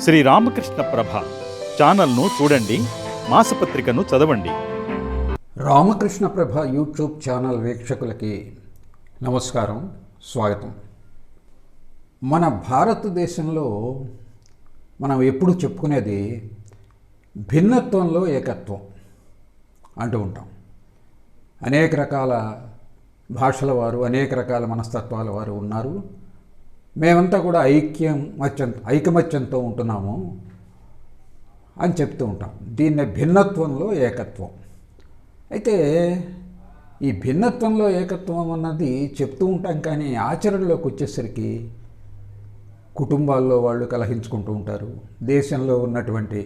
శ్రీ రామకృష్ణ ప్రభ ఛానల్ను చూడండి మాసపత్రికను చదవండి. రామకృష్ణ ప్రభ యూట్యూబ్ ఛానల్ వీక్షకులకి నమస్కారం స్వాగతం. మన భారతదేశంలో మనం ఎప్పుడు చెప్పుకునేది భిన్నత్వంలో ఏకత్వం అంటూ ఉంటాం. అనేక రకాల భాషల వారు అనేక రకాల మనస్తత్వాల వారు ఉన్నారు. మేమంతా కూడా ఐక్యం మత్యం ఐకమత్యంతో ఉంటున్నాము అని చెప్తూ ఉంటాం. దీన్ని భిన్నత్వంలో ఏకత్వం. అయితే ఈ భిన్నత్వంలో ఏకత్వం అన్నది చెప్తూ ఉంటాం కానీ ఆచరణలోకి వచ్చేసరికి కుటుంబాల్లో వాళ్ళు కలహించుకుంటూ ఉంటారు. దేశంలో ఉన్నటువంటి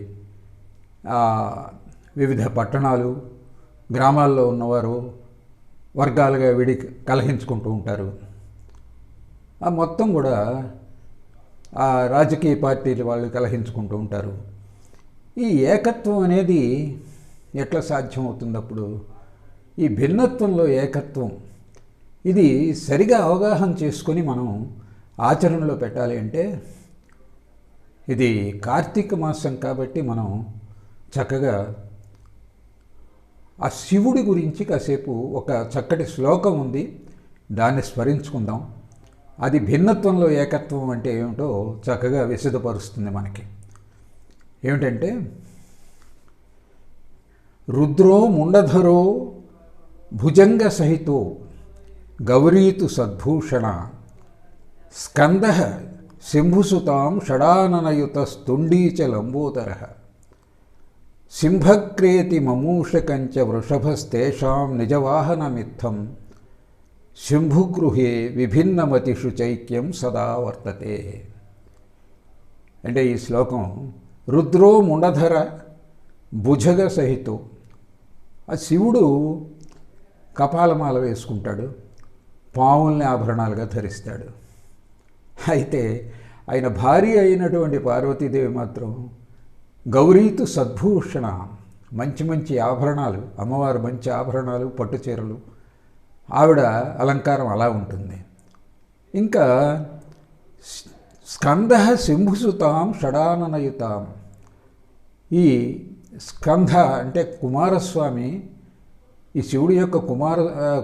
వివిధ పట్టణాలు గ్రామాల్లో ఉన్నవారు వర్గాలుగా విడి కలహించుకుంటూ ఉంటారు. ఆ మొత్తం కూడా ఆ రాజకీయ పార్టీలు వాళ్ళు కలహించుకుంటూ ఉంటారు. ఈ ఏకత్వం అనేది ఎట్లా సాధ్యం అవుతుందప్పుడు ఈ భిన్నత్వంలో ఏకత్వం ఇది సరిగా అవగాహన చేసుకొని మనం ఆచరణలో పెట్టాలి అంటే ఇది కార్తీక మాసం కాబట్టి మనం చక్కగా ఆ శివుడి గురించి కాసేపు ఒక చక్కటి శ్లోకం ఉంది దాన్ని స్మరించుకుందాం. అది భిన్నత్వంలో ఏకత్వం అంటే ఏమిటో చక్కగా విశదపరుస్తుంది మనకి. ఏమిటంటే రుద్రో ముండధరో భుజంగ సహితో గౌరీతు సద్భూషణ స్కంద శంభుసుతాం షడాననయుత స్తుండీచ లంబోదర సింహక్రేతి మమూషకంచ వృషభస్తేషాం నిజవాహనమిత్థం శంభుగృహే విభిన్నమతిషు చైక్యం సదా వర్తతే. అంటే ఈ శ్లోకం రుద్రో ముండధర భుజగ సహితో. ఆ శివుడు కపాలమాల వేసుకుంటాడు పావుల్ని ఆభరణాలుగా ధరిస్తాడు. అయితే ఆయన భార్య అయినటువంటి పార్వతీదేవి మాత్రం గౌరీతు సద్భూషణ మంచి మంచి ఆభరణాలు అమ్మవారు మంచి ఆభరణాలు పట్టుచీరలు ఆవిడ అలంకారం అలా ఉంటుంది. ఇంకా స్కంద శంభుసుతాం షడాననయుతాం. ఈ స్కంధ అంటే కుమారస్వామి ఈ శివుడి యొక్క కుమార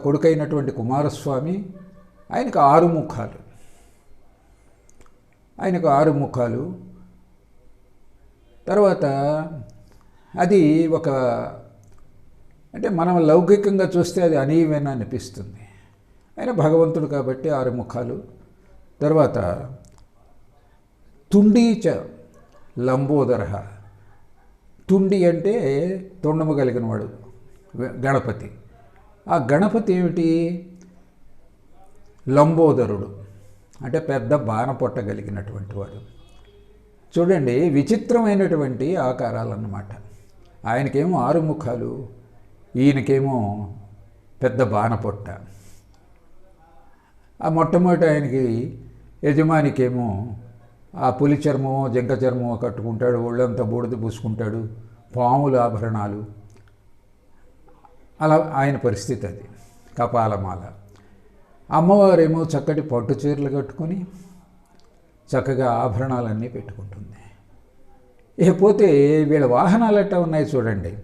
కొడుకైనటువంటి కుమారస్వామి ఆయనకు ఆరు ముఖాలు. ఆయనకు ఆరు ముఖాలు. తర్వాత అది ఒక అంటే మనం లౌకికంగా చూస్తే అది అనీవెన్ అనిపిస్తుంది. ఆయన భగవంతుడు కాబట్టి ఆరు ముఖాలు. తర్వాత తుండీచ లంబోదర. తుండి అంటే తొండము కలిగిన వాడు గణపతి. ఆ గణపతి ఏమిటి? లంబోదరుడు. అంటే పెద్ద బాణపొట్ట కలిగినటువంటి వాడు. చూడండి విచిత్రమైనటువంటి ఆకారాలన్నమాట. ఆయనకేమో ఆరు ముఖాలు. ఈయనకేమో పెద్ద బాణపొట్ట. ఆ మొట్టమొదటి ఆయనకి యజమానికేమో ఆ పులి చర్మమో జింక చర్మమో కట్టుకుంటాడు ఒళ్ళంతా బూడిద పూసుకుంటాడు పాముల ఆభరణాలు. అలా ఆయన పరిస్థితి అది కపాలమాల. అమ్మవారేమో చక్కటి పట్టు చీరలు కట్టుకొని చక్కగా ఆభరణాలన్నీ పెట్టుకుంటుంది. ఇకపోతే వీళ్ళ వాహనాలు ఎట్టా ఉన్నాయి చూడండి.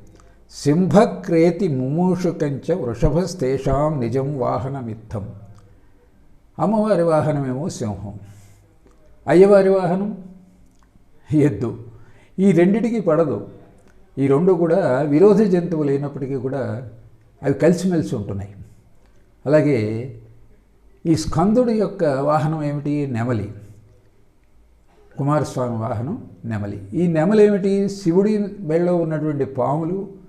సింహక్రేతి ముమూషుకంచ వృషభస్తేషాం నిజం వాహనమిత్తం. అమ్మవారి వాహనమేమో సింహం. అయ్యవారి వాహనం? ఎద్దు. ఈ రెండిటికి పడదు. ఈ రెండు కూడా విరోధ జంతువులు అయినప్పటికీ కూడా అవి కలిసిమెలిసి ఉంటున్నాయి. అలాగే ఈ స్కందుడి యొక్క వాహనం ఏమిటి? నెమలి. కుమారస్వామి వాహనం నెమలి. ఈ నెమలి ఏమిటి? శివుడి బెళ్ళలో ఉన్నటువంటి పాములు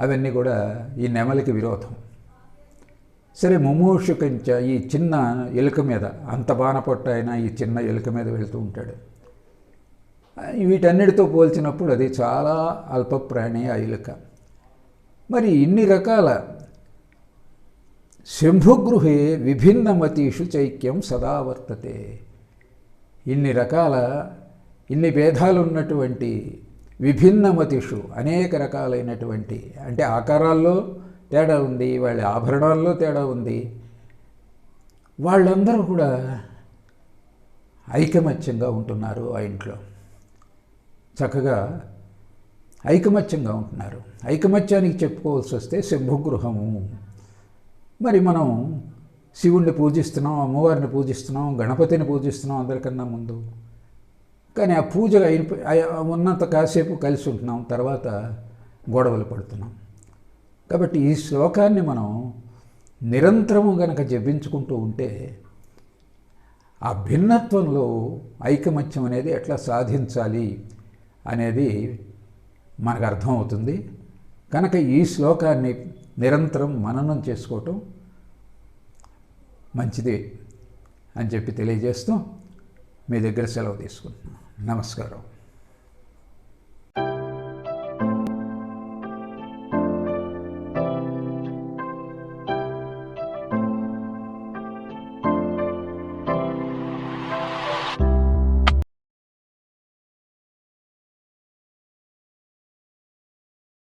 అవన్నీ కూడా ఈ నెమలికి విరోధం. సరే ముమూషుకంచ ఈ చిన్న ఎలుక మీద అంత బాణపొట్ట అయినా ఈ చిన్న ఎలుక మీద వెళ్తూ ఉంటాడు. వీటన్నిటితో పోల్చినప్పుడు అది చాలా అల్ప ప్రాణి ఆ ఎలుక. మరి ఇన్ని రకాల శంభుగృహే విభిన్నమతీషు చైక్యం సదా వర్తతే. ఇన్ని రకాల ఇన్ని భేదాలు ఉన్నటువంటి విభిన్నమతిషు అనేక రకాలైనటువంటి అంటే ఆకారాల్లో తేడా ఉంది వాళ్ళ ఆభరణాల్లో తేడా ఉంది. వాళ్ళందరూ కూడా ఐకమత్యంగా ఉంటున్నారు ఆ ఇంట్లో. చక్కగా ఐకమత్యంగా ఉంటున్నారు. ఐకమత్యానికి చెప్పుకోవాల్సి వస్తే శంభుగృహము. మరి మనం శివుణ్ణి పూజిస్తున్నాం అమ్మవారిని పూజిస్తున్నాం గణపతిని పూజిస్తున్నాం అందరికన్నా ముందు. కానీ ఆ పూజలు అయిపోయి ఉన్నంత కాసేపు కలిసి ఉంటున్నాం తర్వాత గొడవలు పడుతున్నాం. కాబట్టి ఈ శ్లోకాన్ని మనం నిరంతరము గనక జపించుకుంటూ ఉంటే ఆ భిన్నత్వంలో ఐకమత్యం అనేది ఎట్లా సాధించాలి అనేది మనకు అర్థమవుతుంది. కనుక ఈ శ్లోకాన్ని నిరంతరం మననం చేసుకోవటం మంచిది అని చెప్పి తెలియజేస్తూ మీ దగ్గర సెలవు తీసుకుంటున్నాను. నమస్కారం